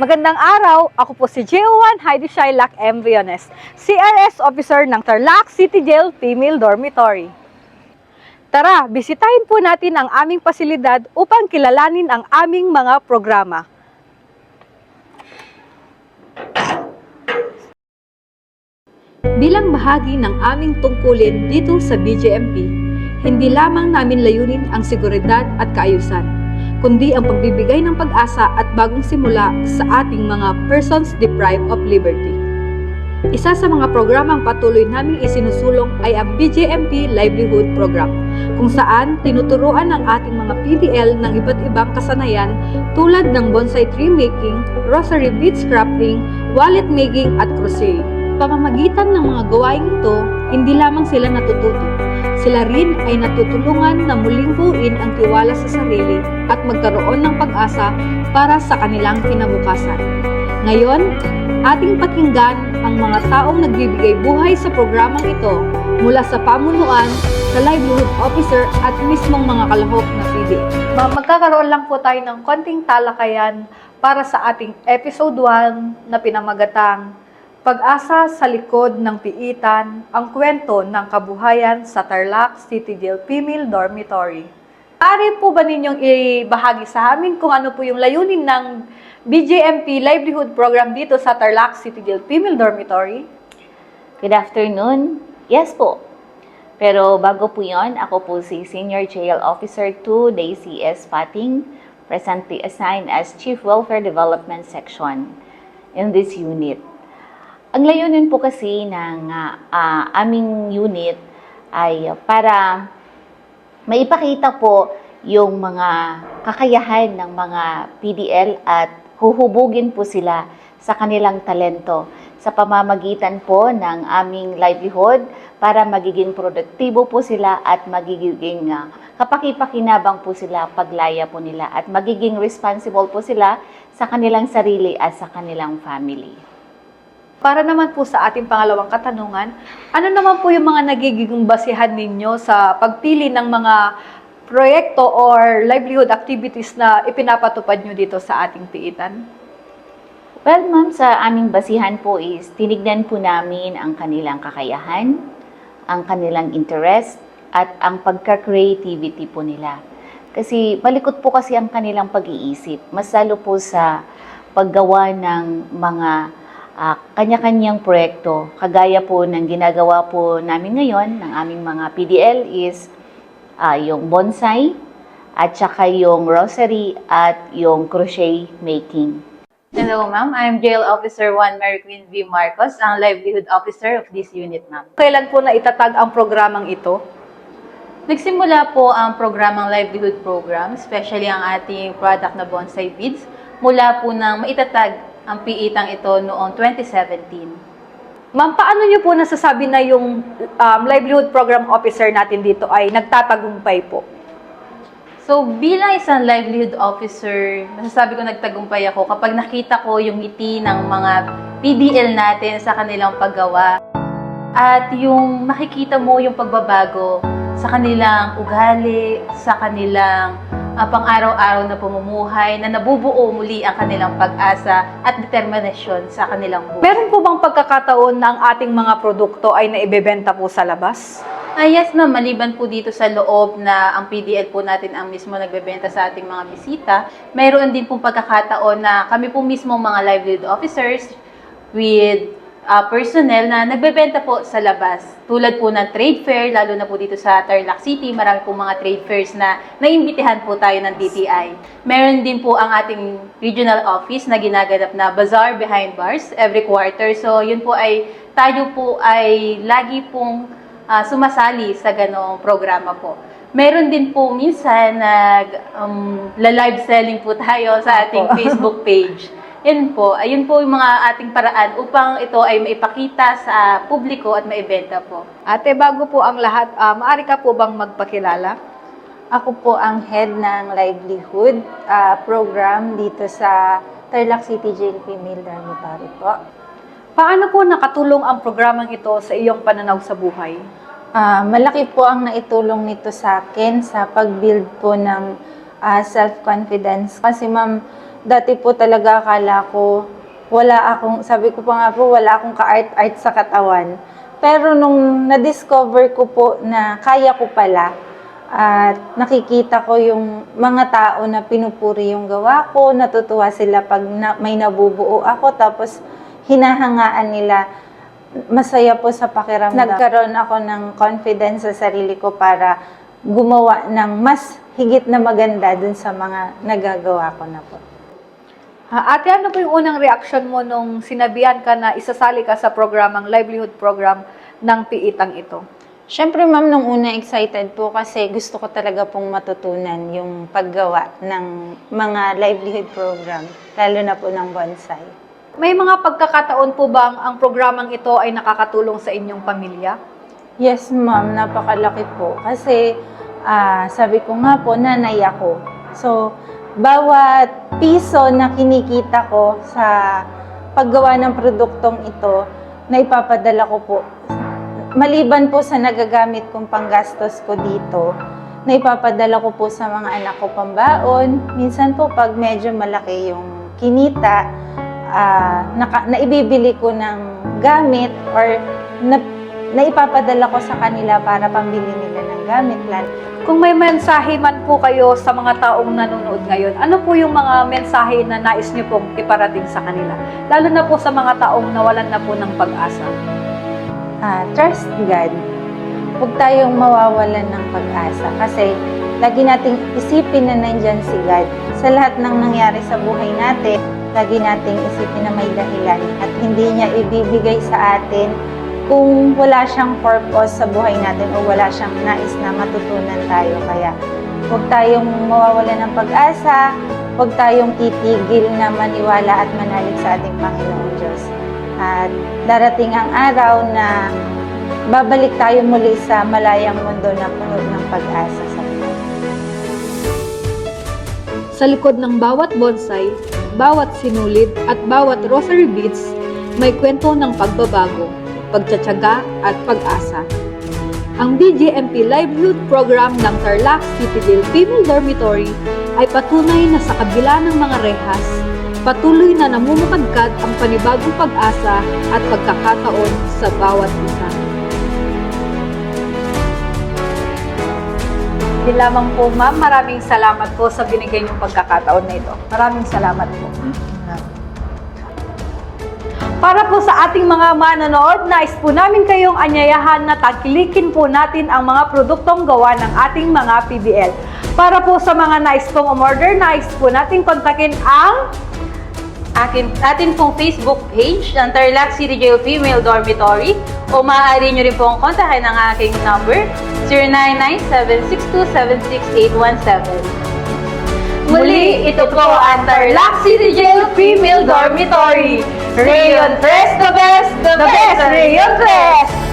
Magandang araw, ako po si Jo1 Heidi Shylock M. Briones, CRS Officer ng Tarlac City Jail Female Dormitory. Tara, bisitahin po natin ang aming pasilidad upang kilalanin ang aming mga programa. Bilang bahagi ng aming tungkulin dito sa BJMP, hindi lamang namin layunin ang seguridad at kaayusan, kundi ang pagbibigay ng pag-asa at bagong simula sa ating mga persons deprived of liberty. Isa sa mga programang patuloy naming isinusulong ay ang BJMP Livelihood Program, kung saan tinuturuan ng ating mga PDL ng iba't ibang kasanayan tulad ng bonsai tree making, rosary beads crafting, wallet making at crochet. Pamamagitan ng mga gawaing ito, hindi lamang sila natututo. Sila rin ay natutulungan na muling buuin ang tiwala sa sarili at magkaroon ng pag-asa para sa kanilang kinabukasan. Ngayon, ating pakinggan ang mga taong nagbibigay buhay sa programang ito mula sa pamunuan, sa livelihood officer at mismong mga kalahok na PD. Magkakaroon lang po tayo ng konting talakayan para sa ating episode 1 na pinamagatang Pag-asa sa likod ng piitan, ang kwento ng kabuhayan sa Tarlac City Jail Female Dormitory. Maaari po ba ninyong ibahagi sa amin kung ano po yung layunin ng BJMP Livelihood Program dito sa Tarlac City Jail Female Dormitory? Good afternoon. Yes po. Pero bago po yon, ako po si Senior Jail Officer 2, Daisy S. Fating, presently assigned as Chief Welfare Development Section in this unit. Ang layunin po kasi ng ah, ah, aming unit ay para maipakita po yung mga kakayahan ng mga PDL at huhubugin po sila sa kanilang talento sa pamamagitan po ng aming livelihood para magiging produktibo po sila at magiging uh, kapakipakinabang po sila paglaya po nila at magiging responsible po sila sa kanilang sarili at sa kanilang family. Para naman po sa ating pangalawang katanungan, ano naman po yung mga nagiging basihan ninyo sa pagpili ng mga proyekto or livelihood activities na ipinapatupad nyo dito sa ating piitan? Well, ma'am, sa aming basihan po is tinignan po namin ang kanilang kakayahan, ang kanilang interest, at ang pagka-creativity po nila. Kasi malikot po kasi ang kanilang pag-iisip. Mas lalo po sa paggawa ng mga ah, kanya-kanyang proyekto. Kagaya po ng ginagawa po namin ngayon, ng aming mga PDL is ah, yung bonsai, at saka yung rosary at yung crochet making. Hello, ma'am. I'm Jail Officer 1 Mary Queen V. Marcos, ang livelihood officer of this unit, ma'am. Kailan po na itatag ang programang ito? Nagsimula po ang programang livelihood program, especially ang ating product na bonsai beads, mula po nang maitatag ang piitang ito noong 2017. Ma'am, paano nyo po nasasabi na yung um, livelihood program officer natin dito ay nagtatagumpay po? So, bilang isang livelihood officer, masasabi ko nagtagumpay ako kapag nakita ko yung ngiti ng mga PDL natin sa kanilang paggawa. At yung makikita mo yung pagbabago sa kanilang ugali, sa kanilang ah, pang-araw-araw na pamumuhay, na nabubuo muli ang kanilang pag-asa at determinasyon sa kanilang buhay. Meron po bang pagkakataon na ang ating mga produkto ay naibebenta po sa labas? Ah, yes ma'am, maliban po dito sa loob na ang PDL po natin ang mismo nagbebenta sa ating mga bisita, mayroon din pong pagkakataon na kami po mismo mga livelihood officers with ah, personnel na nagbebenta po sa labas. Tulad po ng trade fair, lalo na po dito sa Tarlac City, marami po mga trade fairs na naimbitihan po tayo ng DTI. Meron din po ang ating regional office na ginaganap na Bazaar Behind Bars every quarter. So yun po ay, tayo po ay lagi pong ah, sumasali sa ganong programa po. Meron din po minsan nag um, la-live selling po tayo sa ating. Facebook page. Yun po, ayun po yung mga ating paraan upang ito ay maipakita sa publiko at maibenta po. Ate, bago po ang lahat, uh, maaari ka po bang magpakilala? Ako po ang head ng livelihood ah, program dito sa Tarlac City Jail Female Dormitory po. Paano po nakatulong ang programang ito sa iyong pananaw sa buhay? Ah, malaki po ang naitulong nito sa akin sa pag-build po ng ah, self-confidence. Kasi ma'am, dati po talaga akala ko wala akong, sabi ko pa nga po, wala akong ka-art-art sa katawan. Pero nung na-discover ko po na kaya ko pala, at nakikita ko yung mga tao na pinupuri yung gawa ko, natutuwa sila pag na, may nabubuo ako, tapos hinahangaan nila masaya po sa pakiramdam. Nagkaroon ako ng confidence sa sarili ko para gumawa ng mas higit na maganda dun sa mga nagagawa ko na po. Ha, ate, ano po yung unang reaction mo nung sinabihan ka na isasali ka sa programang livelihood program ng piitang ito? Siyempre ma'am, nung una excited po kasi gusto ko talaga pong matutunan yung paggawa ng mga livelihood program, lalo na po ng bonsai. May mga pagkakataon po bang ang programang ito ay nakakatulong sa inyong pamilya? Yes, ma'am. Napakalaki po. Kasi, ah, sabi ko nga po, nanay ako. So, bawat piso na kinikita ko sa paggawa ng produktong ito, na ipapadala ko po. Maliban po sa nagagamit kong panggastos ko dito, na ipapadala ko po sa mga anak ko pambaon. Minsan po, pag medyo malaki yung kinita, ah, naka, naibibili ko ng gamit or na, naipapadala ko sa kanila para pambili nila ng gamit. Lalo. Kung may mensahe man po kayo sa mga taong nanonood ngayon, ano po yung mga mensahe na nais niyo pong iparating sa kanila? Lalo na po sa mga taong nawalan na po ng pag-asa. Ah, trust God. Huwag tayong mawawalan ng pag-asa kasi lagi nating isipin na nandyan si God. Sa lahat ng nangyari sa buhay natin, lagi nating isipin na may dahilan at hindi niya ibibigay sa atin kung wala siyang purpose sa buhay natin o wala siyang nais na matutunan tayo. Kaya huwag tayong mawawalan ng pag-asa, huwag tayong titigil na maniwala at manalig sa ating Panginoong Diyos. At darating ang araw na babalik tayo muli sa malayang mundo na puno ng pag-asa sa buhay. Sa likod ng bawat bonsai, bawat sinulid at bawat rosary beads, may kwento ng pagbabago, pagtsatsaga at pag-asa. Ang BJMP Livelihood Program ng Tarlac Cityville Female Dormitory ay patunay na sa kabila ng mga rehas, patuloy na namumukadkad ang panibagong pag-asa at pagkakataon sa bawat isa. Hindi lamang po, ma'am. Maraming salamat po sa binigay niyong pagkakataon na ito. Maraming salamat po. Para po sa ating mga manonood, nais po namin kayong anyayahan na tagkilikin po natin ang mga produktong gawa ng ating mga PBL. Para po sa mga nais pong umorder, nais po natin kontakin ang akin, atin pong Facebook page ng Tarlac City Jail Female Dormitory o maaari nyo rin pong kontakin ang aking number 0997627617. Muli, ito po ang Tarlac City Jail Female Dormitory. Rayon Press the best, the best Rayon Press!